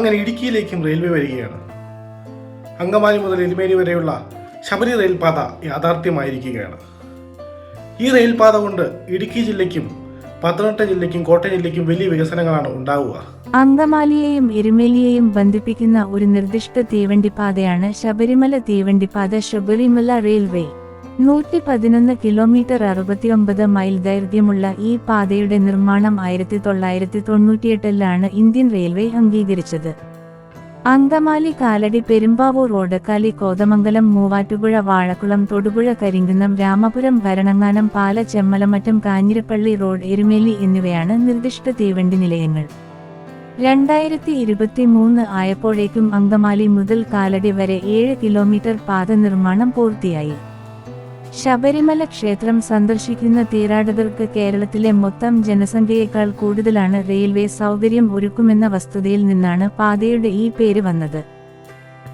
അങ്ങനെ ഇടുക്കിയിലേക്കും റെയിൽവേ വരികയാണ്. അങ്കമാലി മുതൽ എരുമേലി വരെയുള്ള ശബരി റെയിൽപാത യാഥാർത്ഥ്യമായിരിക്കുകയാണ്. ഈ റെയിൽപാത കൊണ്ട് ഇടുക്കി ജില്ലയ്ക്കും പത്തനംതിട്ട ജില്ലയ്ക്കും കോട്ടയം ജില്ലയ്ക്കും വലിയ വികസനങ്ങളാണ് ഉണ്ടാവുക. അങ്കമാലിയെയും എരുമേലിയെയും ബന്ധിപ്പിക്കുന്ന ഒരു നിർദ്ദിഷ്ട തീവണ്ടിപ്പാതയാണ് ശബരിമല തീവണ്ടിപ്പാത ശബരിമല റെയിൽവേ. നൂറ്റി പതിനൊന്ന് കിലോമീറ്റർ അറുപത്തിയൊമ്പത് മൈൽ ദൈർഘ്യമുള്ള ഈ പാതയുടെ നിർമ്മാണം ആയിരത്തി തൊള്ളായിരത്തി തൊണ്ണൂറ്റിയെട്ടിലാണ് ഇന്ത്യൻ റെയിൽവേ അംഗീകരിച്ചത്. അങ്കമാലി കാലടി പെരുമ്പാവൂർ ഓടക്കാലി കോതമംഗലം മൂവാറ്റുപുഴ വാഴക്കുളം തൊടുപുഴ കരിങ്കുന്നം രാമപുരം ഭരണങ്ങാനം പാല ചെമ്മലമറ്റം കാഞ്ഞിരപ്പള്ളി റോഡ് എരുമേലി എന്നിവയാണ് നിർദ്ദിഷ്ട തീവണ്ടി നിലയങ്ങൾ. രണ്ടായിരത്തി ഇരുപത്തി മൂന്ന് ആയപ്പോഴേക്കും അങ്കമാലി മുതൽ കാലടി വരെ ഏഴ് കിലോമീറ്റർ പാത നിർമ്മാണം പൂർത്തിയായി. ശബരിമല ക്ഷേത്രം സന്ദർശിക്കുന്ന തീരാടകർക്ക് കേരളത്തിലെ മൊത്തം ജനസംഖ്യയേക്കാൾ കൂടുതലാണ് റെയിൽവേ സൗകര്യം ഒരുക്കുമെന്ന വസ്തുതയിൽ നിന്നാണ് പാതയുടെ ഈ പേര് വന്നത്.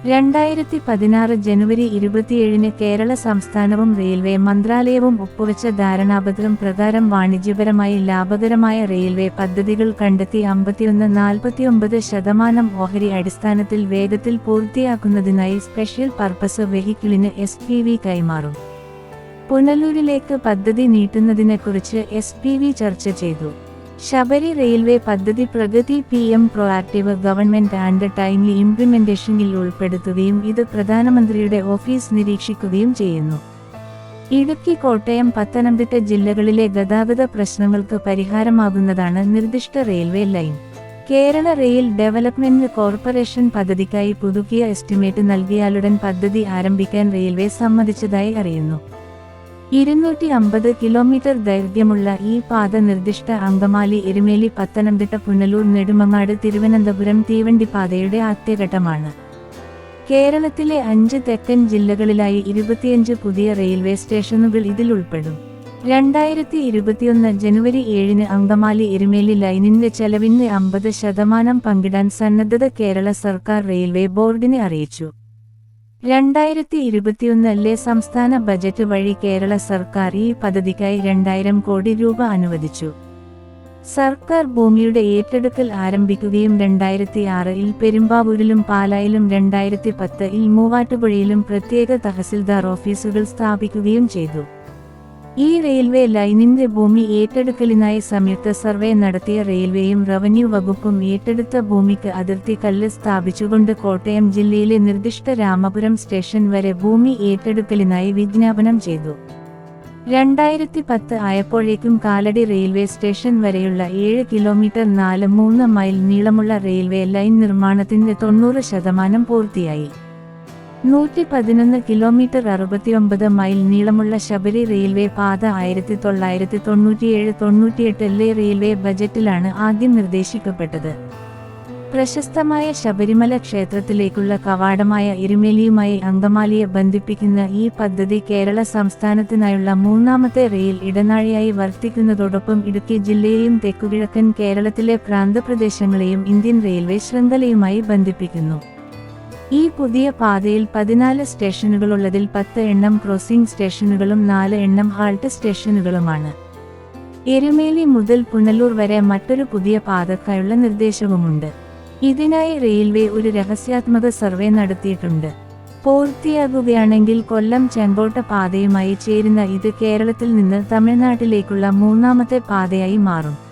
രണ്ടായിരത്തി പതിനാറ് ജനുവരി ഇരുപത്തിയേഴിന് കേരള സംസ്ഥാനവും റെയിൽവേ മന്ത്രാലയവും ഒപ്പുവെച്ച ധാരണാപത്രം പ്രകാരം വാണിജ്യപരമായി ലാഭകരമായ റെയിൽവേ പദ്ധതികൾ കണ്ടെത്തി അമ്പത്തിയൊന്ന് നാൽപ്പത്തിയൊമ്പത് ശതമാനം ഓഹരി അടിസ്ഥാനത്തിൽ വേഗത്തിൽ പൂർത്തിയാക്കുന്നതിനായി സ്പെഷ്യൽ പർപ്പസ് വെഹിക്കിളിന് എസ് കൈമാറും. പുനലൂരിലേക്ക് പദ്ധതി നീട്ടുന്നതിനെക്കുറിച്ച് എസ് പി വി ചർച്ച ചെയ്തു. ശബരി റെയിൽവേ പദ്ധതി Pragati P M proactive government and timely ഇംപ്ലിമെന്റേഷനിൽ ഉൾപ്പെടുത്തുകയും ഇത് പ്രധാനമന്ത്രിയുടെ ഓഫീസ് നിരീക്ഷിക്കുകയും ചെയ്യുന്നു. ഇടുക്കി കോട്ടയം പത്തനംതിട്ട ജില്ലകളിലെ ഗതാഗത പ്രശ്നങ്ങൾക്ക് പരിഹാരമാകുന്നതാണ് നിർദ്ദിഷ്ട railway line. Kerala rail development corporation പദ്ധതിക്കായി പുതുക്കിയ എസ്റ്റിമേറ്റ് നൽകിയാലുടൻ പദ്ധതി ആരംഭിക്കാൻ റെയിൽവേ സമ്മതിച്ചതായി അറിയുന്നു. ഇരുന്നൂറ്റി അമ്പത് കിലോമീറ്റർ ദൈർഘ്യമുള്ള ഈ പാത നിർദ്ദിഷ്ട അങ്കമാലി എരുമേലി പത്തനംതിട്ട പുനലൂർ നെടുമങ്ങാട് തിരുവനന്തപുരം തീവണ്ടിപ്പാതയുടെ ആദ്യഘട്ടമാണ്. കേരളത്തിലെ അഞ്ച് തെക്കൻ ജില്ലകളിലായി ഇരുപത്തിയഞ്ച് പുതിയ റെയിൽവേ സ്റ്റേഷനുകൾ ഇതിൽ ഉൾപ്പെടും. രണ്ടായിരത്തി ഇരുപത്തിയൊന്ന് ജനുവരി ഏഴിന് അങ്കമാലി എരുമേലി ലൈനിന്റെ ചെലവിന് അമ്പത് ശതമാനം പങ്കിടാൻ സന്നദ്ധത കേരള സർക്കാർ റെയിൽവേ ബോർഡിനെ അറിയിച്ചു. രണ്ടായിരത്തി ഇരുപത്തിയൊന്നിലെ സംസ്ഥാന ബജറ്റ് വഴി കേരള സർക്കാർ ഈ പദ്ധതിക്കായി രണ്ടായിരം കോടി രൂപ അനുവദിച്ചു. സർക്കാർ ഭൂമിയുടെ ഏറ്റെടുക്കൽ ആരംഭിക്കുകയും രണ്ടായിരത്തി ആറിൽ പെരുമ്പാവൂരിലും പാലായിലും രണ്ടായിരത്തി പത്തിൽ മൂവാറ്റുപുഴയിലും പ്രത്യേക തഹസിൽദാർ ഓഫീസുകൾ സ്ഥാപിക്കുകയും ചെയ്തു. ഈ റെയിൽവേ ലൈനിന്റെ ഭൂമി ഏറ്റെടുക്കലിനായി സംയുക്ത സർവേ നടത്തിയ റെയിൽവേയും റവന്യൂ വകുപ്പും ഏറ്റെടുത്ത ഭൂമിക്ക് അതിർത്തി കല്ല് സ്ഥാപിച്ചുകൊണ്ട് കോട്ടയം ജില്ലയിലെ നിർദ്ദിഷ്ട രാമപുരം സ്റ്റേഷൻ വരെ ഭൂമി ഏറ്റെടുക്കലിനായി വിജ്ഞാപനം ചെയ്തു. രണ്ടായിരത്തി പത്ത് ആയപ്പോഴേക്കും കാലടി റെയിൽവേ സ്റ്റേഷൻ വരെയുള്ള ഏഴ് കിലോമീറ്റർ നാല് മൂന്ന് മൈൽ നീളമുള്ള റെയിൽവേ ലൈൻ നിർമ്മാണത്തിന്റെ തൊണ്ണൂറ് ശതമാനം പൂർത്തിയായി. നൂറ്റി പതിനൊന്ന് കിലോമീറ്റർ അറുപത്തിയൊമ്പത് മൈൽ നീളമുള്ള ശബരി റെയിൽവേ പാത ആയിരത്തി തൊള്ളായിരത്തി തൊണ്ണൂറ്റിയേഴ് തൊണ്ണൂറ്റിയെട്ടിലെ റെയിൽവേ ബജറ്റിലാണ് ആദ്യം നിർദ്ദേശിക്കപ്പെട്ടത്. പ്രശസ്തമായ ശബരിമല ക്ഷേത്രത്തിലേക്കുള്ള കവാടമായ ഇരുമേലിയുമായി അങ്കമാലിയെ ബന്ധിപ്പിക്കുന്ന ഈ പദ്ധതി കേരള സംസ്ഥാനത്തിനായുള്ള മൂന്നാമത്തെ റെയിൽ ഇടനാഴിയായി വർത്തിക്കുന്നതോടൊപ്പം ഇടുക്കി ജില്ലയെയും തെക്കുകിഴക്കൻ കേരളത്തിലെ പ്രാന്തപ്രദേശങ്ങളെയും ഇന്ത്യൻ റെയിൽവേ ശൃംഖലയുമായി ബന്ധിപ്പിക്കുന്നു. ഈ പുതിയ പാതയിൽ പതിനാല് സ്റ്റേഷനുകളുള്ളതിൽ പത്ത് എണ്ണം ക്രോസിംഗ് സ്റ്റേഷനുകളും നാല് എണ്ണം ഹാൾട്ട് സ്റ്റേഷനുകളുമാണ്. എരുമേലി മുതൽ പുനലൂർ വരെ മറ്റൊരു പുതിയ പാതക്കായുള്ള നിർദ്ദേശവുമുണ്ട്. ഇതിനായി റെയിൽവേ ഒരു രഹസ്യാത്മക സർവേ നടത്തിയിട്ടുണ്ട്. പൂർത്തിയാകുകയാണെങ്കിൽ കൊല്ലം ചെങ്കോട്ട പാതയുമായി ചേരുന്ന ഇത് കേരളത്തിൽ നിന്ന് തമിഴ്നാട്ടിലേക്കുള്ള മൂന്നാമത്തെ പാതയായി മാറും.